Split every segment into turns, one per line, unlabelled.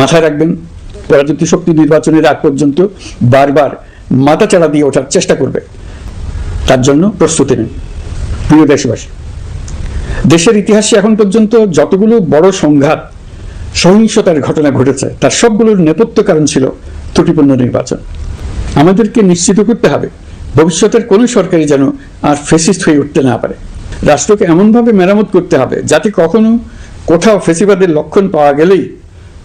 মাথায় রাখবেন, পরাজিত শক্তি নির্বাচনের আগ পর্যন্ত বারবার মাথা চাড়া দিয়ে ওঠার চেষ্টা করবে। তার জন্য প্রস্তুতি নিন। প্রিয় দেশবাসী, দেশের ইতিহাসে এখন পর্যন্ত যতগুলো বড় সংঘাত, সহিংসতার ঘটনা ঘটেছে, তার সবগুলোর নেপথ্য কারণ ছিল ত্রুটিপূর্ণ নির্বাচন। আমাদেরকে নিশ্চিত করতে হবে, ভবিষ্যতের কোনো সরকারি যেন আর ফেসিস্ট হয়ে উঠতে না পারে। রাষ্ট্রকে এমনভাবে মেরামত করতে হবে, যাতে কখনো কোথাও ফেসিবাদের লক্ষণ পাওয়া গেলেই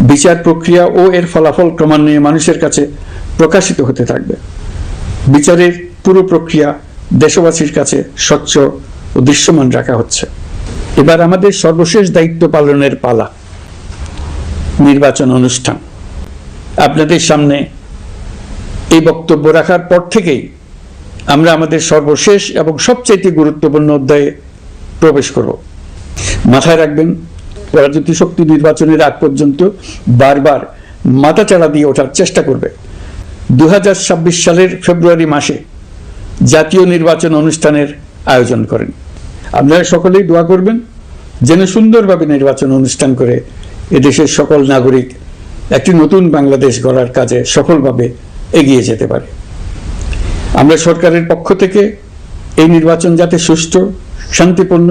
বিচার প্রক্রিয়া ও এর ফলাফল ক্রমান্বয়ে মানুষের কাছে প্রকাশিত হতে থাকবে। বিচারের পুরো প্রক্রিয়া দেশবাসীর কাছে স্বচ্ছ ও দৃশ্যমান রাখা হচ্ছে। এবার আমাদের সর্বশেষ দায়িত্ব পালনের পালা। নির্বাচন অনুষ্ঠান। আপনাদের সামনে এই বক্তব্য রাখার পর থেকেই আমরা আমাদের সর্বশেষ এবং সবচাইতে গুরুত্বপূর্ণ অধ্যায়ে প্রবেশ করব। মাথায় রাখবেন পরাজিত শক্তি নির্বাচনের আগ পর্যন্ত বারবার মাথা চাড়া দিয়ে ওঠার চেষ্টা করবে। দু হাজার ছাব্বিশ সালের ফেব্রুয়ারি মাসে জাতীয় নির্বাচন অনুষ্ঠানের আয়োজন করেন। আপনারা সকলেই দোয়া করবেন যেন সুন্দরভাবে নির্বাচন অনুষ্ঠান করে এদেশের সকল নাগরিক একটি নতুন বাংলাদেশ গড়ার কাজে সফলভাবে এগিয়ে যেতে পারে। আমরা সরকারের পক্ষ থেকে এই নির্বাচন যাতে সুষ্ঠু, শান্তিপূর্ণ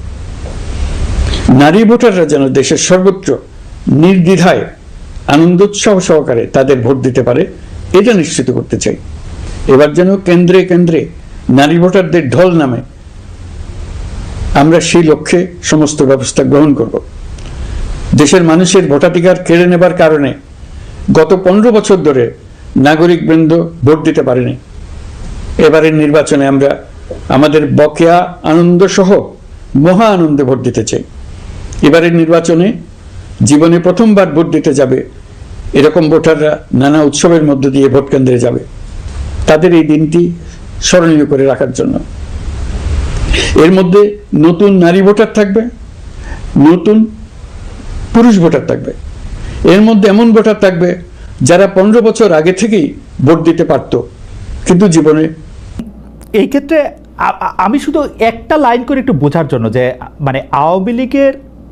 নারী ভোটাররা যেন দেশের সর্বত্র নির্দ্বিধায় আনন্দোৎসব সহকারে তাদের ভোট দিতে পারে, এটা নিশ্চিত করতে চাই। এবার যেন কেন্দ্রে কেন্দ্রে নারী ভোটারদের ঢল নামে আমরা সেই লক্ষ্যে সমস্ত ব্যবস্থা গ্রহণ করব। দেশের মানুষের ভোটাধিকার কেড়ে নেবার কারণে গত পনেরো বছর ধরে নাগরিক বৃন্দ ভোট দিতে পারেনি। এবারের নির্বাচনে আমরা আমাদের বকেয়া আনন্দ সহ মহা আনন্দে ভোট দিতে চাই। এবারের নির্বাচনে জীবনে প্রথমবার ভোট দিতে যাবে। এরকম ভোটাররা নানা উৎসবের মধ্য দিয়ে ভোট কেন্দ্রে যাবে। তাদের এই দিনটি স্মরণীয় করে রাখার জন্য। এর মধ্যে নতুন নারী ভোটার থাকবে, নতুন পুরুষ ভোটার থাকবে। এর মধ্যে এমন ভোটার থাকবে যারা পনেরো বছর আগে থেকেই ভোট দিতে পারত, কিন্তু জীবনে
এই ক্ষেত্রে আমি শুধু একটা লাইন করে একটু বোঝার জন্য যে মানে আওয়ামী লীগের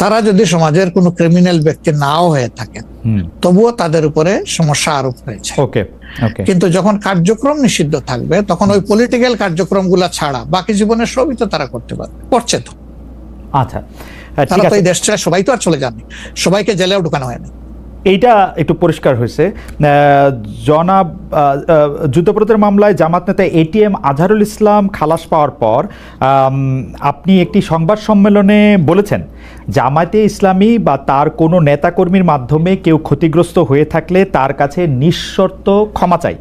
তারা যদি সমাজের কোনো ক্রিমিনাল ব্যক্তি নাও হয়ে থাকেন তবুও তাদের উপরে সমস্যা আরোপ হয়েছে। কিন্তু যখন কার্যক্রম নিষিদ্ধ থাকবে তখন ওই পলিটিক্যাল কার্যক্রমগুলা ছাড়া বাকি জীবনের সবই তো তারা করতে পারবে করছে তো।
আচ্ছা
তারা তো এই দেশ ছেড়ে সবাই তো আর চলে যাননি সবাইকে জেলেও ঢুকানো হয়নি।
এইটা একটু পরিষ্কার হয়েছে। জনাব যুদ্ধপরাধের মামলায় জামাত নেতা এটিএম আজহারুল ইসলাম খালাস পাওয়ার পর আপনি একটি সংবাদ সম্মেলনে বলেছেন, জামায়াতে ইসলামী বা তার কোনো নেতাকর্মীর মাধ্যমে কেউ ক্ষতিগ্রস্ত হয়ে থাকলে তার কাছে নিঃশর্ত ক্ষমা চাই।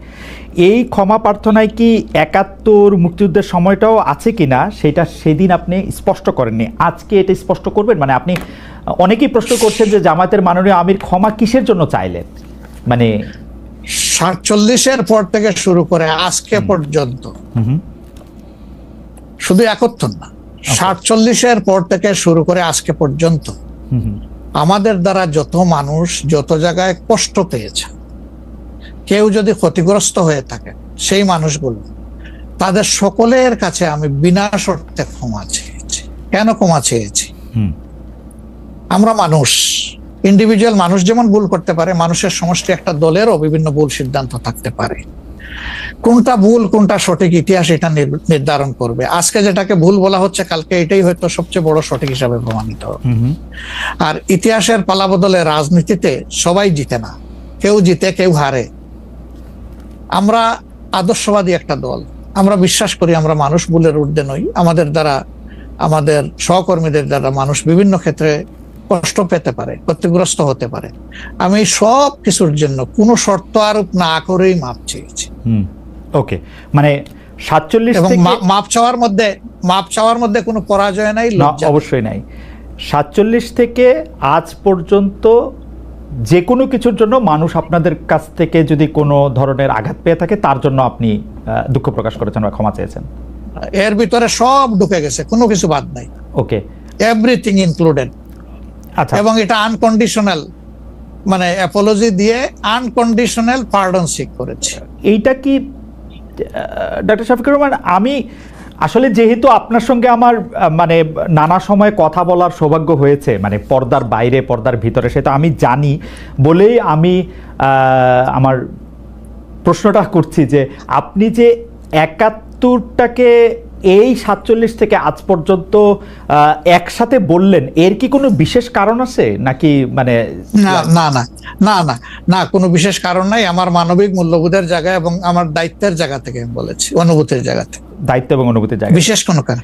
এই ক্ষমা প্রার্থনায় কি একাত্তর মুক্তিযুদ্ধের সময়টাও আছে কিনা সেটা সেদিন আপনি স্পষ্ট করেননি। আজকে এটা স্পষ্ট করবেন? মানে আপনি অনেকেই প্রশ্ন করছেন যে জামায়াতের মাননীয় আমির ক্ষমা কিসের জন্য চাইলেন? মানে
সাতচল্লিশের পর থেকে শুরু করে আজকে পর্যন্ত। শুধু একত্তর না সাতচল্লিশের পর থেকে শুরু করে আজকে পর্যন্ত আমাদের দ্বারা যত মানুষ যত জায়গায় কষ্ট পেয়েছে কেউ যদি ক্ষতিগ্রস্ত হয়ে থাকে সেই মানুষগুলো তাদের সকলের কাছে আমি বিনা শর্তে ক্ষমা চেয়েছি। কেন ক্ষমা চেয়েছি? আমরা মানুষ। ইন্ডিভিজুয়াল মানুষ যেমন ভুল করতে পারে মানুষের সমষ্টি একটা দলেরও বিভিন্ন ভুল সিদ্ধান্ত থাকতে পারে। কোনটা ভুল কোনটা সঠিক ইতিহাস এটা নির্ধারণ করবে। আজকে যেটাকে ভুল বলা হচ্ছে কালকে এটাই হয়তো সবচেয়ে বড় সঠিক হিসাবে প্রমাণিত হবে। আর ইতিহাসের পালাবদলে রাজনীতিতে সবাই জিতে না। কেউ জিতে কেউ হারে। আমরা আদর্শবাদী একটা দল। আমরা বিশ্বাস করি আমরা মানুষ ভুলের ঊর্ধ্বে নই। আমাদের দ্বারা আমাদের সহকর্মীদের দ্বারা মানুষ বিভিন্ন ক্ষেত্রে কষ্ট পেতে পারে ক্ষতিগ্রস্ত হতে পারে। আমি সব কিছুর জন্য কোনো শর্ত আরোপ না করেই মাপ চেয়েছি।
ওকে। মানে সাতচল্লিশ
এবং মাপ চাওয়ার মধ্যে মাপ চাওয়ার মধ্যে কোনো পরাজয় নাই।
অবশ্যই নাই। সাতচল্লিশ থেকে আজ পর্যন্ত যে কোনো কিছুর জন্য মানুষ আপনাদের কাছ থেকে যদি কোনো ধরনের আঘাত পেয়ে থাকে তার জন্য আপনি দুঃখ প্রকাশ করেছেন বা ক্ষমা চেয়েছেন।
এর ভিতরে সব ঢুকে গেছে কোনো কিছু বাদ নাই।
ওকে।
এভরিথিং ইনক্লুডেড
আচ্ছা।
এবং এটা আনকন্ডিশনাল মানে অ্যাপোলজি দিয়ে আনকন্ডিশনাল পার্ডন সিক করেছে।
এইটা কি ডক্টর শফিকুর রহমান আমি আসলে যেহেতু আপনার সঙ্গে আমার মানে নানা সময় কথা বলার সৌভাগ্য হয়েছে মানে পর্দার বাইরে, পর্দার ভিতরে, সেটা আমি জানি বলেই আমি আমার প্রশ্নটা করছি যে আপনি যে একাত্তরটাকে এই সাতচল্লিশ থেকে আজ পর্যন্ত একসাথে বললেন, এর কি কোনো বিশেষ কারণ আছে? নাকি মানে
না না না না না না, কোনো বিশেষ কারণ নাই। আমার মানবিক মূল্যবোধের জায়গা এবং আমার দায়িত্বের জায়গা থেকে বলেছি, অনুভূতির জায়গা থেকে।
দায়িত্ব এবং অনুভূতি জায়গা
বিশেষ কোনো কারণ?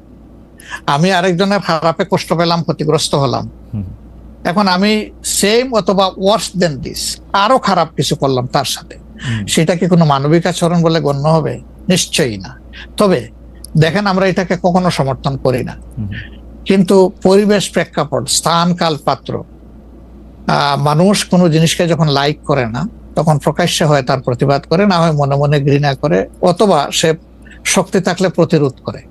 আমি আরেকজনের খারাপে কষ্ট পেলাম ক্ষতিগ্রস্ত হলাম। এখন আমি সেম অথবা ওয়ার্স দেন দিস আরও খারাপ কিছু করলাম তার সাথে। সেটা কি কোনো মানবিক আচরণ বলে গণ্য হবে? নিশ্চয়ই না। তবে দেখেন আমরা এটাকে কখনো সমর্থন করি না। কিন্তু পরিবেশ প্রেক্ষাপট স্থান কাল পাত্র আহ, মানুষ কোনো জিনিসকে যখন লাইক করে না তখন প্রকাশ্যে হয় তার প্রতিবাদ করে না হয় মনে মনে ঘৃণা করে অথবা সে শক্তি থাকলে প্রতিরোধ করে।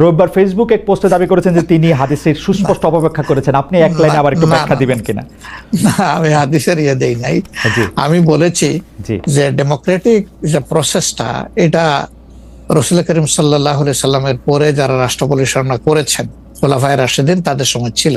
রবিবার ফেসবুক এক পোস্টে দাবি করেছেন যে তিনি হাদিসের সুস্পষ্ট অপব্যাখ্যা করেছেন। আপনি এক লাইনে আবার একটু ব্যাখ্যা দিবেন কিনা?
না, আমি হাদিসের ইয়ে দেই নাই। আমি বলেছি যে ডেমোক্রেটিক যে প্রসেসটা এটা রসুল করিম সাল্লাহ সাল্লামের পরে যারা রাষ্ট্র পরিচালনা করেছেন খোলাফায় রাশেদিন তাদের সময় ছিল।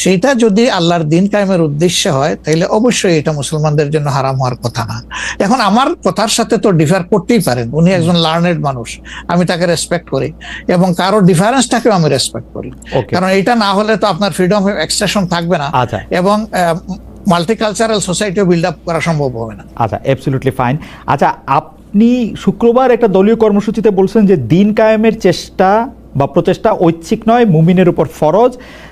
সেটা যদি আল্লাহর দিন কায়েমের উদ্দেশ্যে হয় তাহলে অবশ্যই এটা মুসলমানদের জন্য হারাম হওয়ার কথা না। এখন আমার কথার সাথে তো ডিফার করতেই পারেন। উনি একজন লার্নেড মানুষ আমি তাকে রেসপেক্ট করি এবং কারও ডিফারেন্সটাকেও আমি রেসপেক্ট করি. কারণ এটা না হলে তো আপনার ফ্রিডম অফ এক্সপ্রেশন থাকবে না।
আচ্ছা।
এবং মাল্টিকালচারাল সোসাইটিও বিল্ড আপ করা সম্ভব হবে না।
আচ্ছা অ্যাবসলিউটলি ফাইন আচ্ছা আপনি শুক্রবার একটা দলীয় কর্মসূচিতে বলছেন যে দিন কায়েমের চেষ্টা বা প্রচেষ্টা ঐচ্ছিক নয় মুমিনের উপর ফরজ।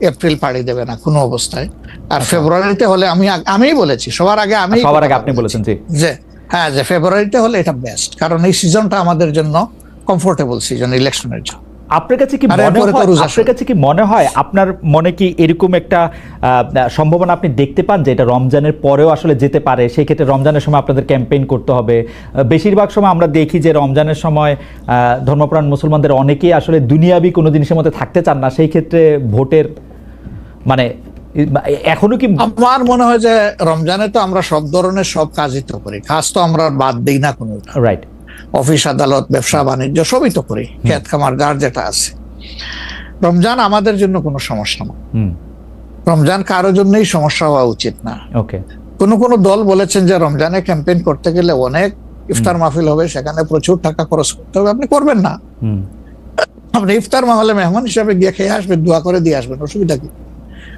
এপ্রিল পাড়ি দেবে না কোনো অবস্থায়। আর ফেব্রুয়ারিতে হলে আমি আমিই বলেছি সবার আগে আমি
সবার আগে আপনি বলেছেন জি।
যে হ্যাঁ যে ফেব্রুয়ারিতে হলে এটা বেস্ট কারণ এই সিজনটা আমাদের জন্য কমফোর্টেবল সিজন ইলেকশনের জন্য
আপনার কাছে কি মনে হয় আপনার কাছে কি মনে হয় আপনার মনে কি এরকম একটা সম্ভাবনা আপনি দেখতে পান যে এটা রমজানের পরেও আসলে যেতে পারে? সেই ক্ষেত্রে রমজানের সময় আপনাদের ক্যাম্পেইন করতে হবে। বেশিরভাগ সময় আমরা দেখি যে রমজানের সময় আহ, ধর্মপ্রাণ মুসলমানদের অনেকেই আসলে দুনিয়াবি কোনো জিনিসের মধ্যে থাকতে চান না। সেই ক্ষেত্রে ভোটের মানে এখনও কি
আমার মনে হয় যে রমজানে তো আমরা সব ধরনের সব কাজই তো করি। কাজ তো আমরা বাদ দিই না কোনো
রাইট
অফিস আদালত ব্যবসা বাণিজ্য সবই তো করি। খেত খামার যার যেটা আছে। রমজান আমাদের জন্য কোনো সমস্যা না। রমজান কারোর জন্যই সমস্যা হওয়া উচিত না।
ওকে
কোন কোন দল বলেছেন যে রমজানে ক্যাম্পেইন করতে গেলে অনেক ইফতার মাহফিল হবে সেখানে প্রচুর টাকা খরচ করতে হবে। আপনি করবেন না। আপনি ইফতার মাহলে মেহমান হিসাবে গিয়ে খেয়ে আসবেন দোয়া করে দিয়ে আসবেন অসুবিধা কি?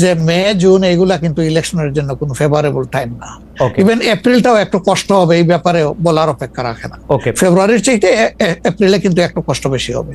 যে মে জুন এইগুলা কিন্তু ইলেকশনের জন্য কোনো ফেভারেবল টাইম না।
ওকে
ইভেন এপ্রিলটাও একটু কষ্ট হবে এই ব্যাপারে বলার অপেক্ষা রাখে না।
ওকে
ফেব্রুয়ারির চাইতে এপ্রিলে কিন্তু একটু কষ্ট বেশি হবে।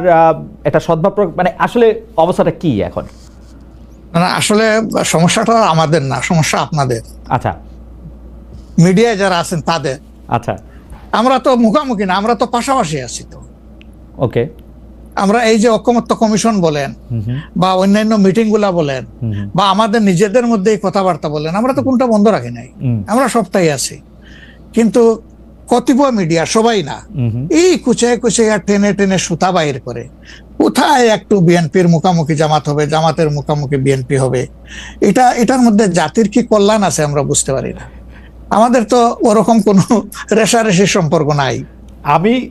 আহ, এটা সদ্ভাব মানে আসলে অবস্থাটা কি এখন?
মানে আসলে সমস্যাটা আমাদের না সমস্যা আপনাদের।
আচ্ছা।
মিডিয়ায় যারা আছেন তাদের।
আচ্ছা।
আমরা তো মুখামুখি না আমরা তো পাশাপাশি আছি তো।
ওকে।
আমরা এই যে ঐক্যমত্য কমিশন বলেন বা অন্যান্য মিটিংগুলা বলেন বা আমাদের নিজেদের মধ্যে এই কথাবার্তা বলেন আমরা তো কোনটা বন্ধ রাখি নাই। আমরা সবটাই আছি। কিন্তু কতিপয় মিডিয়া সবাই না। এই কুচায় কুচাইয়া টেনে টেনে সুতা বাইর করে। কোথায় একটু বিএনপির মুখামুখি জামাত হবে জামাতের মুখামুখি বিএনপি হবে? এটা এটার মধ্যে জাতির কি কল্যাণ আছে আমরা বুঝতে পারি না। আমাদের তো ওরকম কোনো রেশারেশির সম্পর্ক নাই।
আমি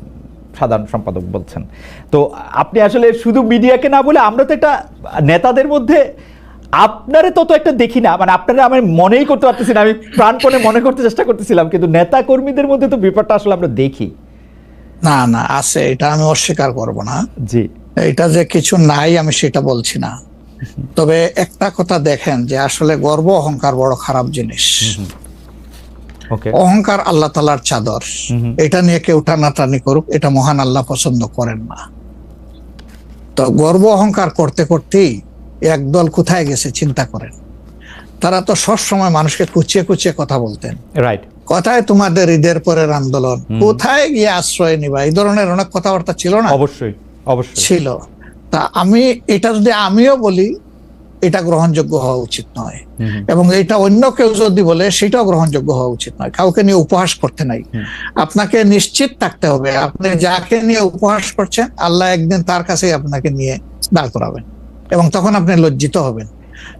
সাধারণ সম্পাদক বলছেন। তো আপনি আসলে শুধু মিডিয়াকে না বলে আমরা তো একটা নেতাদের মধ্যে আপনারে তত একটা দেখি না মানে আপনারা আমি মনেই করতে পারতেছি না আমি প্রাণপণে মনে করতে চেষ্টা করতেছিলাম কিন্তু নেতা কর্মীদের মধ্যে তো ব্যাপারটা আসলে আমরা দেখি।
না না আছে এটা আমি অস্বীকার করব না।
জি।
এটা যে কিছু নাই আমি সেটা বলছি না। তবে একটা কথা দেখেন যে আসলে গর্ব অহংকার বড় খারাপ জিনিস। অহংকার আল্লাহ তালার চাদর। এটা নিয়ে কেউ টানাটানি করুক এটা মহান আল্লাহ পছন্দ করেন না। তো গর্ব অহংকার করতে করতেই একদল কোথায় গেছে চিন্তা করেন। তারা তো সবসময় মানুষকে কুচিয়ে কুচিয়ে কথা বলতেন।
রাইট
কোথায় তোমাদের ঈদের পরের আন্দোলন? কোথায় গিয়ে আশ্রয় নিবা? এই ধরনের অনেক কথাবার্তা ছিল না?
অবশ্যই অবশ্যই।
ছিল। তা আমি এটা যদি আমিও বলি এটা গ্রহণযোগ্য হওয়া উচিত নয়। এবং এটা অন্য কেউ যদি বলে সেটাও গ্রহণযোগ্য হওয়া উচিত নয়। কাউকে নিয়ে উপহাস করতে নাই। আপনাকে নিশ্চিত থাকতে হবে আপনি যাকে নিয়ে উপহাস করছেন আল্লাহ একদিন তার কাছেই আপনাকে নিয়ে দাঁড় করাবেন। এবং তখন আপনি লজ্জিত হবেন।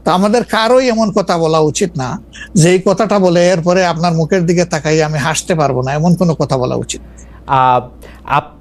তো আমাদের কারোই এমন কথা বলা উচিত না যে এই কথাটা বলে এরপরে আপনার মুখের দিকে তাকাই আমি হাসতে পারব না এমন কোনো কথা বলা উচিত।
আপ-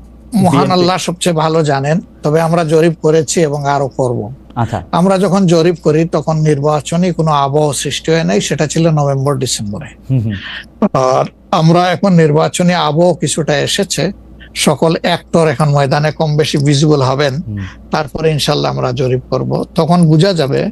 মহান আল্লাহ সবচেয়ে ভালো জানেন তবে আমরা জরিপ করেছি এবং আরও করব।
আচ্ছা।
আমরা যখন জরিপ করি তখন নির্বাচনী কোনো আবহ সৃষ্টি হয় নাই সেটা ছিল নভেম্বর ডিসেম্বরে। আর আমরা এখন নির্বাচনী আবহ কিছুটা এসেছে সকল অ্যাক্টর এখন ময়দানে কম বেশি ভিজিবল হবেন। তারপরে ইনশাল্লাহ আমরা জরিপ করব। তখন বোঝা যাবে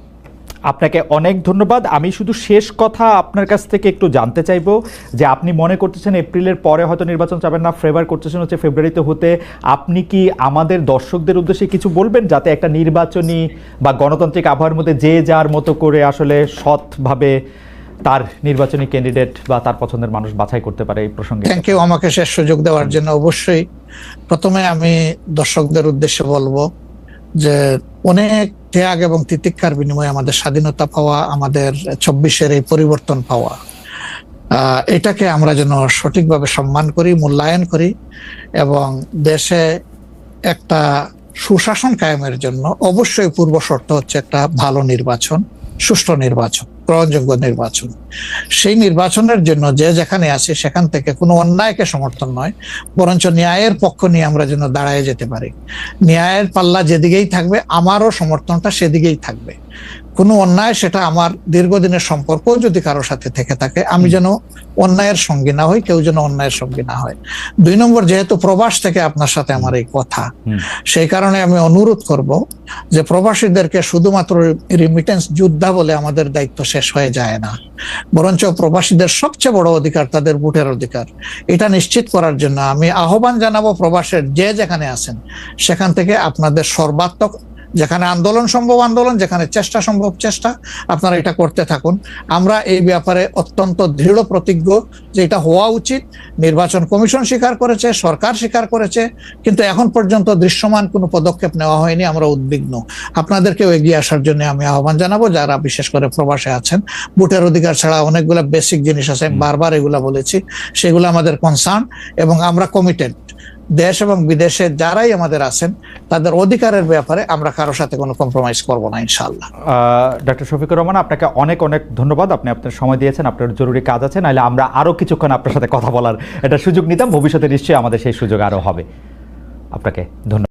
আপনাকে অনেক ধন্যবাদ। আমি শুধু শেষ কথা আপনার কাছ থেকে একটু জানতে চাইব যে আপনি মনে করতেছেন এপ্রিলের পরে হয়তো নির্বাচন চাবেন না ফেভার করতেছেন হচ্ছে ফেব্রুয়ারিতে হতে। আপনি কি আমাদের দর্শকদের উদ্দেশ্যে কিছু বলবেন যাতে একটা নির্বাচনী বা গণতান্ত্রিক আবহাওয়ার মধ্যে যে যার মতো করে আসলে সৎভাবে তার নির্বাচনী ক্যান্ডিডেট বা তার পছন্দের মানুষ বাছাই করতে পারে এই প্রসঙ্গে?
থ্যাংক ইউ আমাকে শেষ সুযোগ দেওয়ার জন্য। অবশ্যই প্রথমে আমি দর্শকদের উদ্দেশ্যে বলব যে অনেক ত্যাগ এবং তিতিক্ষার বিনিময়ে আমাদের স্বাধীনতা পাওয়া, আমাদের চব্বিশের এই পরিবর্তন পাওয়া এটাকে আমরা যেন সঠিকভাবে সম্মান করি, মূল্যায়ন করি এবং দেশে একটা সুশাসন কায়েমের জন্য অবশ্যই পূর্ব শর্ত হচ্ছে একটা ভালো নির্বাচন, সুষ্ঠু নির্বাচন। গ্রহণযোগ্য নির্বাচন। সেই নির্বাচনের জন্য যে যেখানে আছে সেখান থেকে কোনো অন্যায়কে সমর্থন নয়, বরঞ্চ ন্যায়ের পক্ষ নিয়ে আমরা যেন দাঁড়ায় যেতে পারি। ন্যায়ের পাল্লা যেদিকেই থাকবে, আমারও সমর্থনটা সেদিকেই থাকবে। কোনো অন্যায় সেটা আমার দীর্ঘদিনের সম্পর্ক যদি কারোর সাথে থেকে থাকে আমি যেন অন্যায়ের সঙ্গী না হই কেউ যেন অন্যায়ের সঙ্গী না হয়। দুই নম্বর যেহেতু প্রবাস থেকে আপনার সাথে আমার এই কথা সেই কারণে আমি অনুরোধ করব যে প্রবাসীদেরকে শুধুমাত্র রিমিটেন্স যোদ্ধা বলে আমাদের দায়িত্ব শেষ হয়ে যায় না। বরঞ্চ প্রবাসীদের সবচেয়ে বড় অধিকার তাদের ভোটের অধিকার। এটা নিশ্চিত করার জন্য আমি আহ্বান জানাব প্রবাসের যে যেখানে আছেন সেখান থেকে আপনাদের সর্বাত্মক যেখানে আন্দোলন সম্ভব আন্দোলন যেখানে চেষ্টা সম্ভব চেষ্টা আপনারা এটা করতে থাকুন। আমরা এই ব্যাপারে অত্যন্ত দৃঢ় প্রতিজ্ঞ যে এটা হওয়া উচিত। নির্বাচন কমিশন স্বীকার করেছে সরকার স্বীকার করেছে কিন্তু এখন পর্যন্ত দৃশ্যমান কোনো পদক্ষেপ নেওয়া হয়নি আমরা উদ্বিগ্ন। আপনাদেরকেও এগিয়ে আসার জন্য আমি আহ্বান জানাব যারা বিশেষ করে প্রবাসে আছেন। ভোটের অধিকার ছাড়া অনেকগুলো বেসিক জিনিস আছে বারবার এগুলা বলেছি সেগুলো আমাদের কনসার্ন এবং আমরা কমিটেড দেশ এবং বিদেশে যারাই আমাদের আছেন, তাদের অধিকারের ব্যাপারে আমরা কারোর সাথে কোনো কম্প্রোমাইজ করব না ইনশাল্লাহ
ডক্টর শফিকুর রহমান, আপনাকে অনেক অনেক ধন্যবাদ। আপনি আপনার সময় দিয়েছেন, আপনার জরুরি কাজ আছে, নাহলে আমরা আরও কিছুক্ষণ আপনার সাথে কথা বলার একটা সুযোগ নিতাম। ভবিষ্যতে নিশ্চয়ই আমাদের সেই সুযোগ আরও হবে। আপনাকে ধন্যবাদ।